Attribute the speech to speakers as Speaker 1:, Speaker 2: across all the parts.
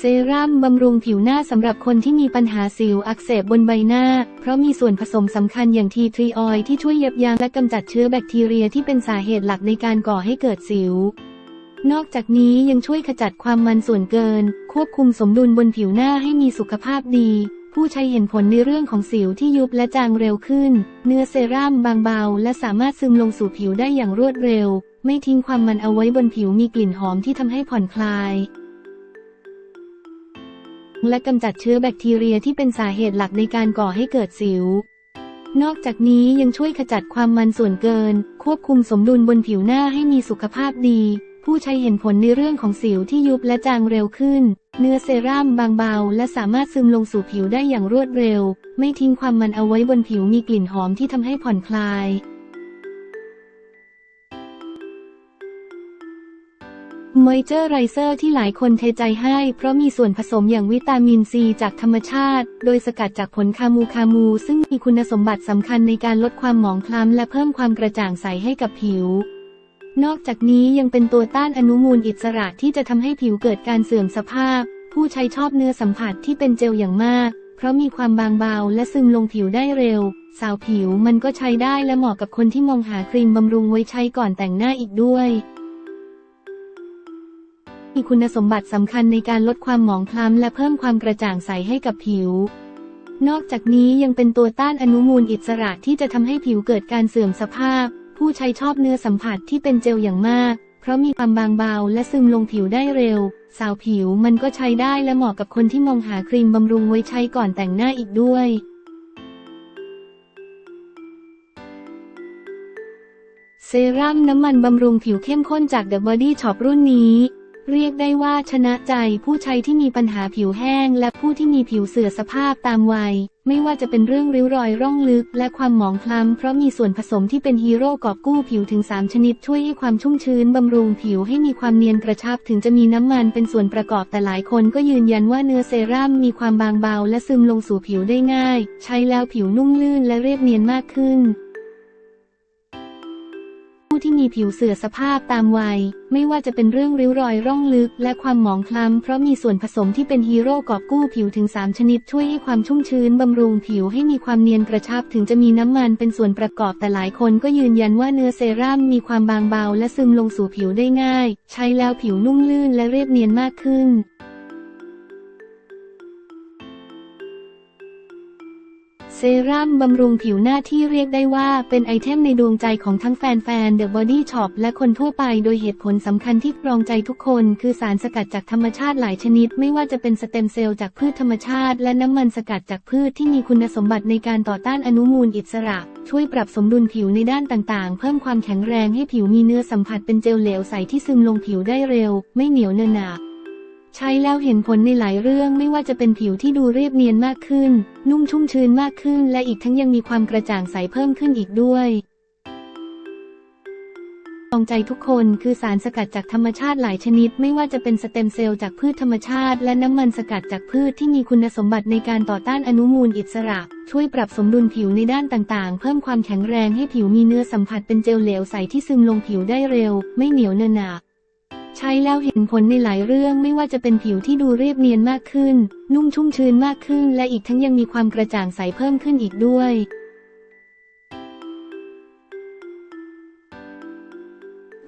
Speaker 1: เซรั่มบำรุงผิวหน้าสำหรับคนที่มีปัญหาสิวอักเสบบนใบหน้า เพราะมีส่วนผสมสำคัญอย่างทีทรีออยที่ช่วยยับยั้งและกำจัดเชื้อแบคทีเรียที่เป็นสาเหตุหลักในการก่อให้เกิดสิว นอกจากนี้ยังช่วยขจัดความมันส่วนเกิน ควบคุมสมดุลบนผิวหน้าให้มีสุขภาพดี ผู้ใช้เห็นผลในเรื่องของสิวที่ยุบและจางเร็วขึ้น เนื้อเซรั่มบางเบา และสามารถซึมลงสู่ผิวได้อย่างรวดเร็ว ไม่ทิ้งความมันเอาไว้บนผิวมีกลิ่นหอมที่ทำให้ผ่อนคลาย และกำจัดเชื้อแบคทีเรียที่เป็นสาเหตุหลักในการก่อให้เกิดสิว นอกจากนี้ยังช่วยขจัดความมันส่วนเกิน ควบคุมสมดุลบนผิวหน้าให้มีสุขภาพดี ผู้ใช้เห็นผลในเรื่องของสิวที่ยุบและจางเร็วขึ้น เนื้อเซรั่มบางเบา และสามารถซึมลงสู่ผิวได้อย่างรวดเร็ว ไม่ทิ้งความมันเอาไว้บนผิวมีกลิ่นหอมที่ทำให้ผ่อนคลาย มอยเจอร์ไรเซอร์ที่หลายคนเทใจให้ เพราะมีส่วนผสมอย่างวิตามินซีจากธรรมชาติ โดยสกัดจากผลคามูคามู ซึ่งมีคุณสมบัติสำคัญในการลดความหมองคล้ำและเพิ่มความกระจ่างใสให้กับผิว นอกจากนี้ยังเป็นตัวต้านอนุมูลอิสระที่จะทำให้ผิวเกิดการเสื่อมสภาพ ผู้ใช้ชอบเนื้อสัมผัสที่เป็นเจลอย่างมาก เพราะมีความบางเบาและซึมลงผิวได้เร็ว สาวผิวมันก็ใช้ได้และเหมาะกับคนที่มองหาครีมบำรุงไว้ใช้ก่อนแต่งหน้าอีกด้วย มีคุณสมบัติสำคัญในการลดความหมองคล้ำและเพิ่มความกระจ่างใสให้กับผิว นอกจากนี้ยังเป็นตัวต้านอนุมูลอิสระที่จะทำให้ผิวเกิดการเสื่อมสภาพ ผู้ใช้ชอบเนื้อสัมผัสที่เป็นเจลอย่างมาก เพราะมีความบางเบาและซึมลงผิวได้เร็ว สาวผิวมันก็ใช้ได้และเหมาะกับคนที่มองหาครีมบำรุงไว้ใช้ก่อนแต่งหน้าอีกด้วยเซรั่มน้ำมันบำรุงผิวเข้มข้นจาก The Body Shop รุ่นนี้ เรียกได้ว่าชนะใจผู้ใช้ที่มีปัญหาผิวแห้ง และผู้ที่มีผิวเสื่อมสภาพตามวัย ไม่ว่าจะเป็นเรื่องริ้วรอยร่องลึก และความหมองคล้ำเพราะมีส่วนผสมที่เป็นฮีโร่กอบกู้ผิวถึง 3 ชนิดช่วยให้ความชุ่มชื้นบำรุงผิวให้มีความเนียนกระชับถึงจะมีน้ำมันเป็นส่วนประกอบแต่หลายคนก็ยืนยันว่าเนื้อเซรั่มมีความบางเบา และซึมลงสู่ผิวได้ง่าย ใช้แล้วผิวนุ่มลื่นและเรียบเนียนมากขึ้น ที่มีผิวเสื่อสภาพตามวัย ไม่ว่าจะเป็นเรื่องริ้วรอยร่องลึก และความหมองคล้ำเพราะมีส่วนผสมที่เป็นฮีโร่กอบกู้ผิวถึง 3 ชนิดช่วยให้ความชุ่มชื้นบำรุงผิวให้มีความเนียนกระชับถึงจะมีน้ำมันเป็นส่วนประกอบแต่หลายคนก็ยืนยันว่าเนื้อเซรั่มมีความบางเบาและซึมลงสู่ผิวได้ง่าย ใช้แล้วผิวนุ่มลื่นและเรียบเนียนมากขึ้น เซรั่มบำรุงผิวหน้าที่เรียกได้ว่าเป็นไอเทมในดวงใจของทั้งแฟนๆ The Body Shop และคนทั่วไปโดยเหตุผลสำคัญที่ครองใจทุกคนคือสารสกัดจากธรรมชาติหลายชนิด ไม่ว่าจะเป็นสเต็มเซลล์จากพืชธรรมชาติ และน้ำมันสกัดจากพืชที่มีคุณสมบัติในการต่อต้านอนุมูลอิสระ ช่วยปรับสมดุลผิวในด้านต่างๆ เพิ่มความแข็งแรงให้ผิวมีเนื้อสัมผัสเป็นเจลเหลวใสที่ซึมลงผิวได้เร็ว ไม่เหนียวเนอะหนะ ใช้แล้วเห็นผลในหลายเรื่องไม่ว่าจะเป็นผิวที่ดูเรียบเนียนมากขึ้น นุ่มชุ่มชื้นมากขึ้น และอีกทั้งยังมีความกระจ่างใสเพิ่มขึ้นอีกด้วยตองใจทุกคนคือสารสกัดจากธรรมชาติหลายชนิด ไม่ว่าจะเป็นสเต็มเซลล์จากพืชธรรมชาติ และน้ำมันสกัดจากพืชที่มีคุณสมบัติในการต่อต้านอนุมูลอิสระ ช่วยปรับสมดุลผิวในด้านต่างๆ เพิ่มความแข็งแรงให้ผิวมีเนื้อสัมผัสเป็นเจลเหลวใสที่ซึมลงผิวได้เร็ว ไม่เหนียวเนอะหนะ ใช้แล้วเห็นผลในหลายเรื่องไม่ว่าจะเป็นผิวที่ดูเรียบเนียนมากขึ้น นุ่มชุ่มชื้นมากขึ้น และอีกทั้งยังมีความกระจ่างใสเพิ่มขึ้นอีกด้วย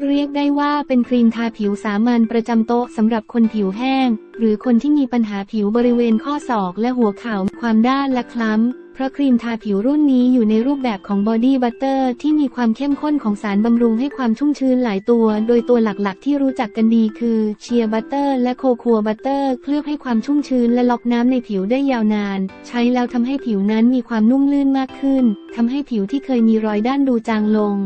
Speaker 1: เรียกได้ว่าเป็นครีมทาผิวสามัญประจำโต๊ะสำหรับคนผิวแห้ง หรือคนที่มีปัญหาผิวบริเวณข้อศอกและหัวเข่าความด้านและคล้ำ เพราะครีมทาผิวรุ่นนี้อยู่ในรูปแบบของบอดี้บัตเตอร์ที่มีความเข้มข้นของสารบำรุงให้ความชุ่มชื้นหลายตัว โดยตัวหลักๆ ที่รู้จักกันดีคือเชียร์บัตเตอร์และโคคัวบัตเตอร์เคลือบให้ความชุ่มชื้นและล็อกน้ำในผิวได้ยาวนาน ใช้แล้วทำให้ผิวนั้นมีความนุ่มลื่นมากขึ้นทำให้ผิวที่เคยมีรอยด้านดูจางลง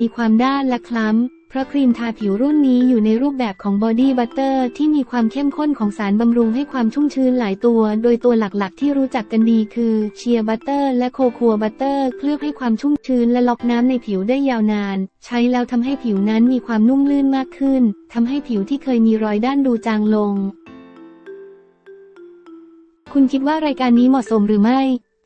Speaker 1: มีความด้านและคล้ำ เพราะครีมทาผิวรุ่นนี้อยู่ในรูปแบบของบอดี้บัตเตอร์ที่มีความเข้มข้นของสารบำรุงให้ความชุ่มชื้นหลายตัว โดยตัวหลักๆ ที่รู้จักกันดีคือเชียร์บัตเตอร์และโคคัวบัตเตอร์เคลือบให้ความชุ่มชื้นและล็อกน้ำในผิวได้ยาวนาน ใช้แล้วทำให้ผิวนั้นมีความนุ่มลื่นมากขึ้นทำให้ผิวที่เคยมีรอยด้านดูจางลง คุณคิดว่ารายการนี้เหมาะสมหรือไม่